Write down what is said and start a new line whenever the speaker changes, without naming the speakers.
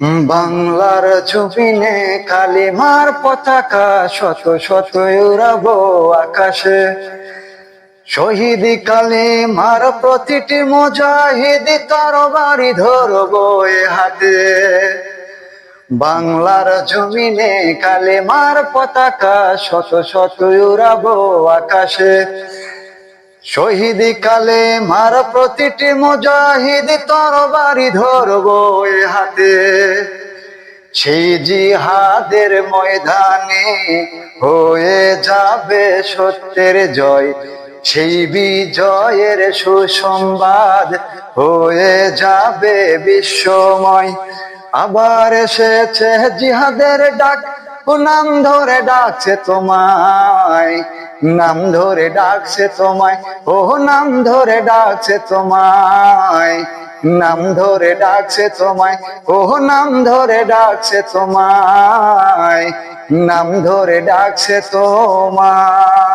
বাংলার জমিনে কালিমার পতাকা শত শত উড়াবো আকাশে। শহীদ কালিমার প্রতিটি মুজাহিদ তরবারি ধরবো এ হাতে। বাংলার জমিনে কালিমার পতাকা শত শত উড়াবো আকাশে। শহীদ কালে মার প্রতিটি মুজাহিদ তরবারি ধরবো এ হাতে। সেই জিহাদের ময়দানে হয়ে যাবে সত্যের জয়। সেই বিজয়ের সুসংবাদ হয়ে যাবে বিশ্বময়। আবার এসেছে জিহাদের ডাক ও নাম ধরে ডাকছে তোমায়, নাম ধরে ডাকছে তোমায়, ও নাম ধরে ডাকছে তোমায়, নাম ধরে ডাকছে তোমায়, ও নাম ধরে ডাকছে তোমায়, নাম ধরে ডাকছে তোমায়।